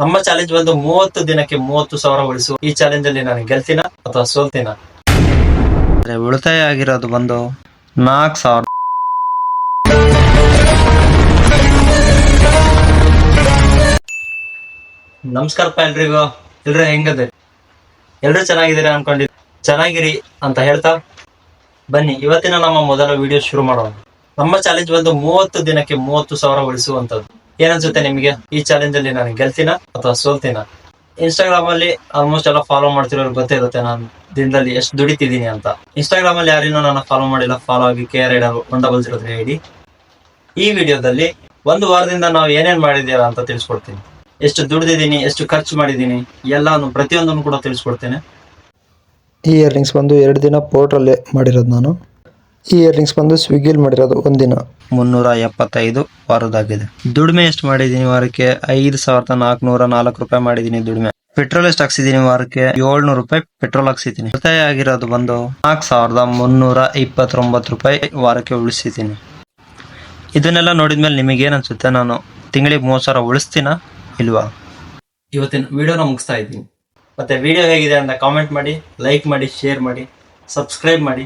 ನಮ್ಮ ಚಾಲೆಂಜ್ ಬಂದು ಮೂವತ್ತು ದಿನಕ್ಕೆ ಮೂವತ್ತು ಸಾವಿರ ಉಳಿಸು. ಈ ಚಾಲೆಂಜ್ ಅಲ್ಲಿ ನಾನು ಗೆಲ್ತೀನ ಅಥವಾ ಸೋಲ್ತೀನ? ಉಳಿತಾಯ ಆಗಿರೋದು ಬಂದು ನಾಲ್ಕು ಸಾವಿರ. ನಮಸ್ಕಾರಪ್ಪ ಎಲ್ರಿಗೂ. ಎಲ್ರು ಹೆಂಗದೆ? ಎಲ್ರು ಚೆನ್ನಾಗಿದ್ದೀರಾ ಅನ್ಕೊಂಡಿ ಚೆನ್ನಾಗಿರಿ ಅಂತ ಹೇಳ್ತಾ ಬನ್ನಿ ಇವತ್ತಿನ ನಮ್ಮ ಮೊದಲ ವಿಡಿಯೋ ಶುರು ಮಾಡೋಣ. ನಮ್ಮ ಚಾಲೆಂಜ್ ಬಂದು ಮೂವತ್ತು ದಿನಕ್ಕೆ ಮೂವತ್ತು ಸಾವಿರ ಉಳಿಸುವಂತದ್ದು ಏನನ್ಸುತ್ತೆ ನಿಮಗೆ? ಈ ಚಾಲೆಂಜ್ ಅಲ್ಲಿ ನಾನು ಗೆಲ್ತೀನ ಅಥವಾ ಸೋಲ್ತೀನ? ಇನ್ಸ್ಟಾಗ್ರಾಮ್ ಅಲ್ಲಿ ಆಲ್ಮೋಸ್ಟ್ ಎಲ್ಲ ಫಾಲೋ ಮಾಡ್ತಿರೋರು ಗೊತ್ತೇ ಇರುತ್ತೆ ನಾನು. ದಿನದಲ್ಲಿ ಎಷ್ಟು ದುಡಿತಿದ್ದೀನಿ ಅಂತ. ಇನ್ಸ್ಟಾಗ್ರಾಮ್ ಅಲ್ಲಿ ಯಾರಿನೂ ನಾನು ಫಾಲೋ ಮಾಡಿಲ್ಲ. ಫಾಲೋ ಆಗಿ K R ಐಡರ್ one double zero ID ಈ ವಿಡಿಯೋದಲ್ಲಿ ಒಂದು ವಾರದಿಂದ ನಾವು ಏನೇನ್ ಮಾಡಿದ್ದೀರಾ ಅಂತ ತಿಳಿಸ್ಕೊಡ್ತೀನಿ. ಎಷ್ಟು ದುಡಿದಿದ್ದೀನಿ, ಎಷ್ಟು ಖರ್ಚು ಮಾಡಿದ್ದೀನಿ, ಎಲ್ಲಾನು ಪ್ರತಿಯೊಂದನ್ನು ಕೂಡ ತಿಳಿಸ್ಕೊಡ್ತೇನೆ. ಈ ಇಯರ್ರಿಂಗ್ಸ್ ಬಂದು ಎರಡು ದಿನ ಪೋರ್ಟ್ರಲ್ಲೇ ಮಾಡಿರೋದು ನಾನು. ಈ ಇಯರ್ರಿಂಗ್ಸ್ ಬಂದು ಸ್ವಿಗ್ಗಿಲ್ ಮಾಡಿರೋದು ಒಂದಿನ. ಮುನ್ನೂರ ಎಪ್ಪತ್ತೈದು ವಾರದಾಗಿದೆ ದುಡಿಮೆ ಎಷ್ಟು ಮಾಡಿದ್ದೀನಿ ವಾರಕ್ಕೆ? ಐದು ಸಾವಿರದ ನಾಲ್ಕುನೂರ ನಾಲ್ಕು ರೂಪಾಯಿ ಮಾಡಿದ್ದೀನಿ ದುಡಿಮೆ. ಪೆಟ್ರೋಲ್ ಎಷ್ಟು ಹಾಕ್ಸಿದೀನಿ ವಾರಕ್ಕೆ? ಏಳ್ನೂರು ರೂಪಾಯಿ ಪೆಟ್ರೋಲ್ ಹಾಕ್ಸಿದ್ದೀನಿ. ಉಳಿತಾಯ ಆಗಿರೋದು ಬಂದು ನಾಲ್ಕು ಸಾವಿರದ ಮುನ್ನೂರ ಇಪ್ಪತ್ತೊಂಬತ್ತು ರೂಪಾಯಿ ವಾರಕ್ಕೆ ಉಳಿಸಿದ್ದೀನಿ. ಇದನ್ನೆಲ್ಲ ನೋಡಿದ್ಮೇಲೆ ನಿಮಗೆ ಏನ್ ಅನ್ಸುತ್ತೆ? ನಾನು ತಿಂಗಳಿಗೆ ಮೂವತ್ತು ಸಾವಿರ ಉಳಿಸ್ತೀನ ಇಲ್ವಾ? ಇವತ್ತಿನ ವಿಡಿಯೋನ ಮುಗಿಸ್ತಾ ಇದ್ದೀನಿ. ಮತ್ತೆ ವಿಡಿಯೋ ಹೇಗಿದೆ ಅಂತ ಕಾಮೆಂಟ್ ಮಾಡಿ ಲೈಕ್ ಮಾಡಿ ಶೇರ್ ಮಾಡಿ ಸಬ್ಸ್ಕ್ರೈಬ್ ಮಾಡಿ.